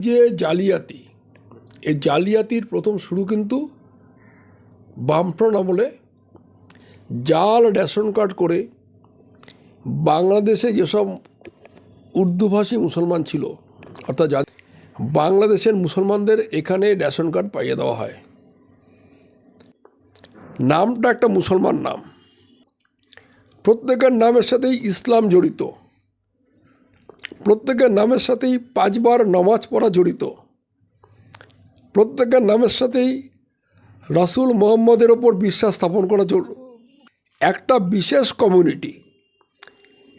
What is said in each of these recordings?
যে জালিয়াতি, এই জালিয়াতির প্রথম শুরু কিন্তু বামফ্রন্ট আমলে জাল রেশন কার্ড করে বাংলাদেশে যেসব উর্দুভাষী মুসলমান ছিল, অর্থাৎ বাংলাদেশের মুসলমানদের এখানে রেশন কার্ড পাইয়ে দেওয়া হয়। নামটা একটা মুসলমান নাম। প্রত্যেকের নামের সাথেই ইসলাম জড়িত। প্রত্যেকের নামের সাথেই পাঁচবার নমাজ পড়া জড়িত। প্রত্যেকের নামের সাথেই রাসূল মোহাম্মদের ওপর বিশ্বাস স্থাপন করা একটা বিশেষ কমিউনিটি,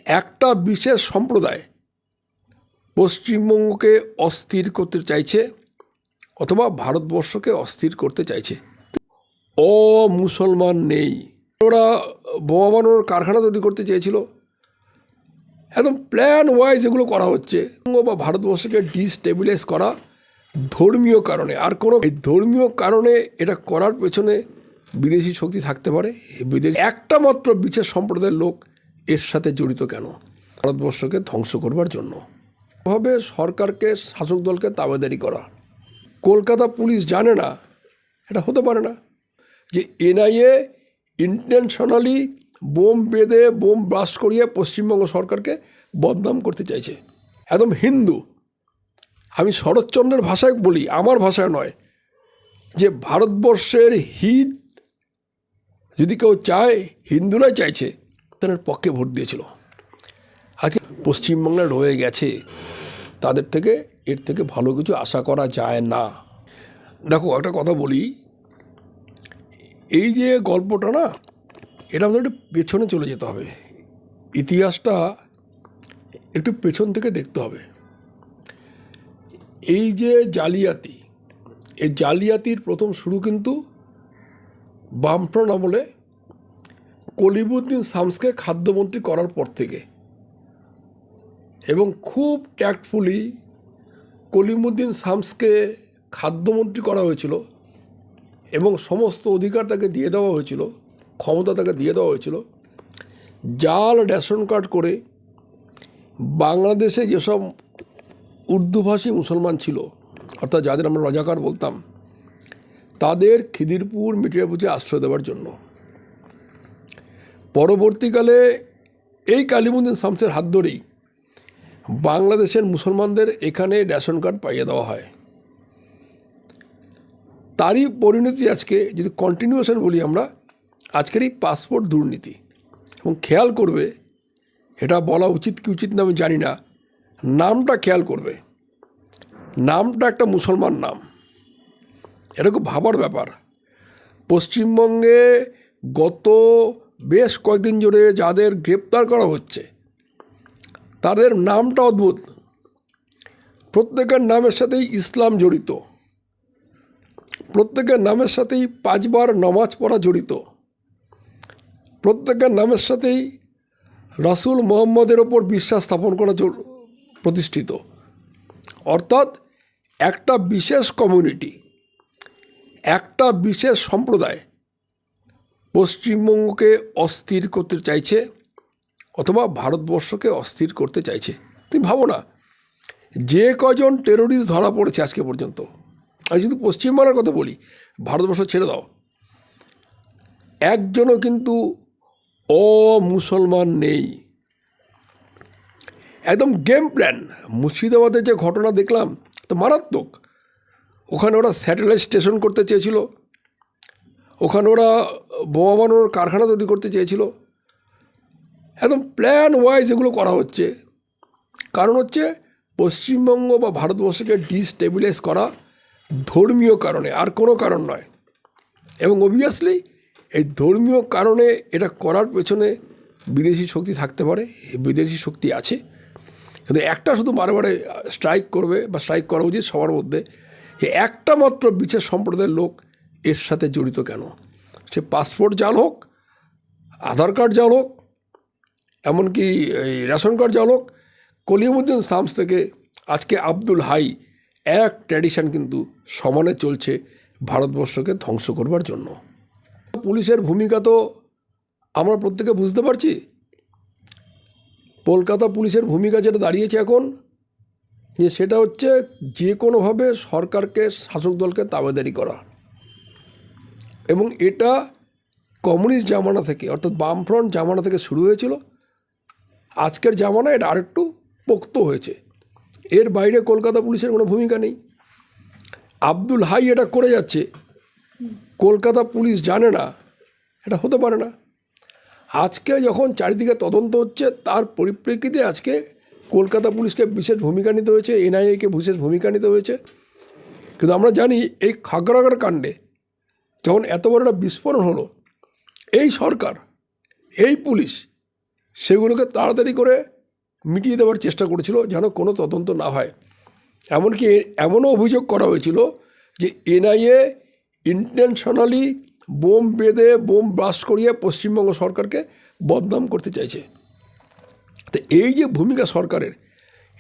একটা বিশেষ সম্প্রদায় পশ্চিমবঙ্গকে অস্থির করতে চাইছে অথবা ভারতবর্ষকে অস্থির করতে চাইছে। ও মুসলমান নেই। ওরা বোমা বানানোর কারখানা তৈরি করতে চেয়েছিল। একদম প্ল্যান ওয়াইজ এগুলো করা হচ্ছে। বা ভারতবর্ষকে ডিস্টেবিলাইজ করা ধর্মীয় কারণে। আর কোনো এই ধর্মীয় কারণে এটা করার পেছনে বিদেশি শক্তি থাকতে পারে। বিদেশি একটা মাত্র বিশেষ সম্প্রদায়ের লোক এর সাথে জড়িত কেন? ভারতবর্ষকে ধ্বংস করবার জন্য। ভাবে সরকারকে, শাসক দলকে তাবেদারি করা। কলকাতা পুলিশ জানে না, এটা হতে পারে না। যে এনআইএ ইন্টেনশনালি বোম বেঁধে, বোম ব্লাস্ট করিয়ে পশ্চিমবঙ্গ সরকারকে বদনাম করতে চাইছে। একদম হিন্দু। আমি শরৎচন্দ্রের ভাষায় বলি, আমার ভাষায় নয়, যে ভারতবর্ষের হিত যদি কেউ চায়, হিন্দুরাই চাইছে, তাদের পক্ষে ভোট দিয়েছিল। আজকে পশ্চিমবাংলায় রয়ে গেছে। তাদের থেকে, এর থেকে ভালো কিছু আশা করা যায় না। দেখো, একটা কথা বলি, এই যে গল্পটা না, এটা আমাদের একটু পেছনে চলে যেতে হবে। ইতিহাসটা একটু পেছন থেকে দেখতে হবে। এই যে জালিয়াতি, এই জালিয়াতির প্রথম শুরু কিন্তু বামফ্রন্ট আমলে কলিবুদ্দিন শামসকে খাদ্যমন্ত্রী করার পর থেকে। এবং খুব ট্যাক্টফুলি কলিমুদ্দিন শামসকে খাদ্যমন্ত্রী করা হয়েছিল এবং সমস্ত অধিকার তাকে দিয়ে দেওয়া হয়েছিল। ক্ষমতা তাকে দিয়ে দেওয়া হয়েছিল। জাল রেশন কার্ড করে বাংলাদেশে যেসব উর্দুভাষী মুসলমান ছিল, অর্থাৎ যাদের আমরা রাজাকার বলতাম, তাদের খিদিরপুর মিটিয়াপুজে আশ্রয় দেওয়ার জন্য। পরবর্তীকালে এই কালিমুদ্দিন শামসের হাত ধরেই বাংলাদেশের মুসলমানদের এখানে রেশন কার্ড পাইয়ে দেওয়া হয়। তারই পরিণতি আজকে যদি কন্টিনিউশন বলি আমরা আজকের এই পাসপোর্ট দুর্নীতি এবং খেয়াল করবে, এটা বলা উচিত কি উচিত না আমি জানি না, নামটা খেয়াল করবে। নামটা একটা মুসলমান নাম। এটা খুব ভাবার ব্যাপার। পশ্চিমবঙ্গে গত বেশ কয়েকদিন ধরে যাদের গ্রেপ্তার করা হচ্ছে, তাদের নামটা অদ্ভুত। প্রত্যেকের নামের সাথেই ইসলাম জড়িত। প্রত্যেকের নামের সাথেই পাঁচবার নমাজ পড়া জড়িত। প্রত্যেকের নামের সাথেই রাসূল মোহাম্মদের ওপর বিশ্বাস স্থাপন করা প্রতিষ্ঠিত। অর্থাৎ একটা বিশেষ কমিউনিটি একটা বিশেষ সম্প্রদায় পশ্চিমবঙ্গকে অস্থির করতে চাইছে অথবা ভারতবর্ষকে অস্থির করতে চাইছে। তুমি ভাবো না, যে কজন টেরোরিস্ট ধরা পড়েছে আজকে পর্যন্ত। আমি শুধু পশ্চিমবাংলার কথা বলি, ভারতবর্ষ ছেড়ে দাও। একজনও কিন্তু অমুসলমান নেই। একদম গেম প্ল্যান মুর্শিদাবাদের যে ঘটনা দেখলাম, তো মারাত্মক। ওখানে ওরা স্যাটেলাইট স্টেশন করতে চেয়েছিল। ওখানে ওরা বোমা বানানোর কারখানা তৈরি করতে চেয়েছিল। একদম প্ল্যান ওয়াইজ এগুলো করা হচ্ছে। কারণ হচ্ছে পশ্চিমবঙ্গ বা ভারতবর্ষকে ডিস্টেবিলাইজ করা ধর্মীয় কারণে, আর কোনো কারণ নয়। এবং অবভিয়াসলি এই ধর্মীয় কারণে এটা করার পেছনে বিদেশি শক্তি থাকতে পারে, বিদেশি শক্তি আছে। কিন্তু একটা শুধু বারে স্ট্রাইক করবে বা স্ট্রাইক করা উচিত সবার মধ্যে একটা মাত্র বিশেষ সম্প্রদায়ের লোক এর সাথে জড়িত কেন? সে পাসপোর্ট জাল হোক, আধার কার্ড জাল হোক, এমনকি এই রেশন কার্ড জাল হোক, কলিমুদ্দিন শামস থেকে আজকে আব্দুল হাই এক ট্র্যাডিশন কিন্তু সমানে চলছে ভারতবর্ষকে ধ্বংস করবার জন্য। পুলিশের ভূমিকা তো আমরা প্রত্যেকে বুঝতে পারছি। কলকাতা পুলিশের ভূমিকা যেটা দাঁড়িয়েছে এখন, যে সেটা হচ্ছে যে কোনোভাবে সরকারকে, শাসক দলকে তাবেদারি করা। এবং এটা কমিউনিস্ট জামানা থেকে, অর্থাৎ বামফ্রন্ট জামানা থেকে শুরু হয়েছিল। আজকের জামানা এটা আরেকটু পোক্ত হয়েছে। এর বাইরে কলকাতা পুলিশের কোনো ভূমিকা নেই। আব্দুল হাই এটা করে যাচ্ছে। কলকাতা পুলিশ জানে না, এটা হতে পারে না। আজকে যখন চারিদিকে তদন্ত হচ্ছে, তার পরিপ্রেক্ষিতে আজকে কলকাতা পুলিশকে বিশেষ ভূমিকা নিতে হয়েছে, এনআইএকে বিশেষ ভূমিকা নিতে হয়েছে। কিন্তু আমরা জানি, এই খাগড়াগড় কাণ্ডে যখন এত বড় একটা বিস্ফোরণ হলো, এই সরকার, এই পুলিশ সেগুলোকে তাড়াতাড়ি করে মিটিয়ে দেওয়ার চেষ্টা করেছিল যেন কোনো তদন্ত না হয়। এমনকি এমনও অভিযোগ করা হয়েছিল যে এনআইএ ইন্টেনশনালি বোম বেঁধে, বোম ব্লাস্ট করিয়ে পশ্চিমবঙ্গ সরকারকে বদনাম করতে চাইছে। তো এই যে ভূমিকা সরকারের,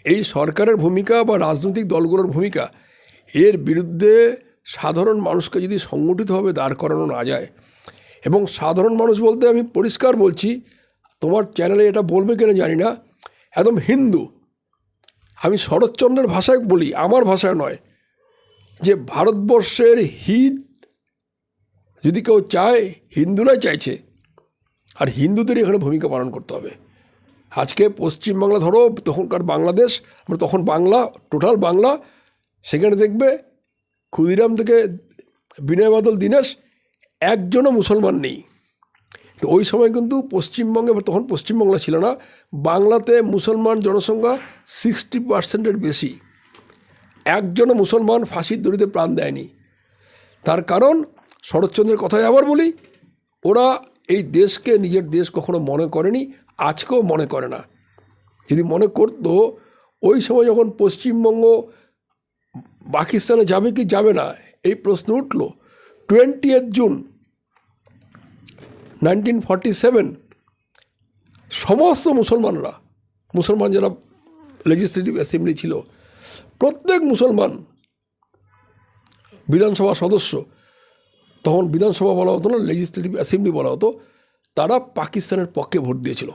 এই সরকারের ভূমিকা বা রাজনৈতিক দলগুলোর ভূমিকা, এর বিরুদ্ধে সাধারণ মানুষকে যদি সংগঠিতভাবে দাঁড় করানো না যায়, এবং সাধারণ মানুষ বলতে আমি পরিষ্কার বলছি, তোমার চ্যানেলে এটা বলবে কিনা জানি না, একদম হিন্দু। আমি শরৎচন্দ্রের ভাষায় বলি, আমার ভাষায় নয়, যে ভারতবর্ষের হিত যদি কেউ চায়, হিন্দুরাই চাইছে, আর হিন্দুদের এখানে ভূমিকা পালন করতে হবে। আজকে পশ্চিমবাংলা ধরো, তখনকার বাংলাদেশ মানে তখন বাংলা, টোটাল বাংলা, সেখানে দেখবে ক্ষুদিরাম থেকে বিনয় বাদল, দীনেশ, একজনও মুসলমান নেই। তো ওই সময় কিন্তু পশ্চিমবঙ্গে তখন পশ্চিমবাংলা ছিল না, বাংলাতে মুসলমান জনসংখ্যা সিক্সটি পার্সেন্টের বেশি। একজনও মুসলমান ফাঁসির দড়িতে প্রাণ দেয়নি। তার কারণ শরৎচন্দ্রের কথাই আবার বলি, ওরা এই দেশকে, নিজের দেশ কখনো মনে করেনি, আজকেও মনে করে না। যদি মনে করতো, ওই সময় যখন পশ্চিমবঙ্গ পাকিস্তানে যাবে কি যাবে না, এই প্রশ্ন উঠল। Twenty June nineteen forty seven সমস্ত মুসলমানরা, মুসলমান যারা লেজিসলেটিভ অ্যাসেম্বলি ছিল, প্রত্যেক মুসলমান বিধানসভা সদস্য তখন বিধানসভা বলা হতো না লেজিসলেটিভ অ্যাসেম্বলি বলা হতো, তারা পাকিস্তানের পক্ষে ভোট দিয়েছিল।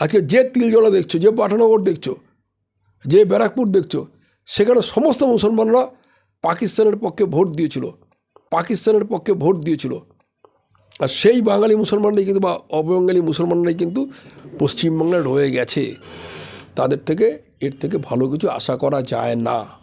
আজকে যে তিলজলা দেখছ, যে পাঠানগর দেখছ, যে ব্যারাকপুর দেখছ, সেখানে সমস্ত মুসলমানরা পাকিস্তানের পক্ষে ভোট দিয়েছিল, পাকিস্তানের পক্ষে ভোট দিয়েছিল। আর সেই বাঙালি মুসলমানরাই কিন্তু, বা অবাঙালি মুসলমানরাই কিন্তু পশ্চিমবাংলায় রয়ে গেছে। তাদের থেকে, এর থেকে ভালো কিছু আশা করা যায় না।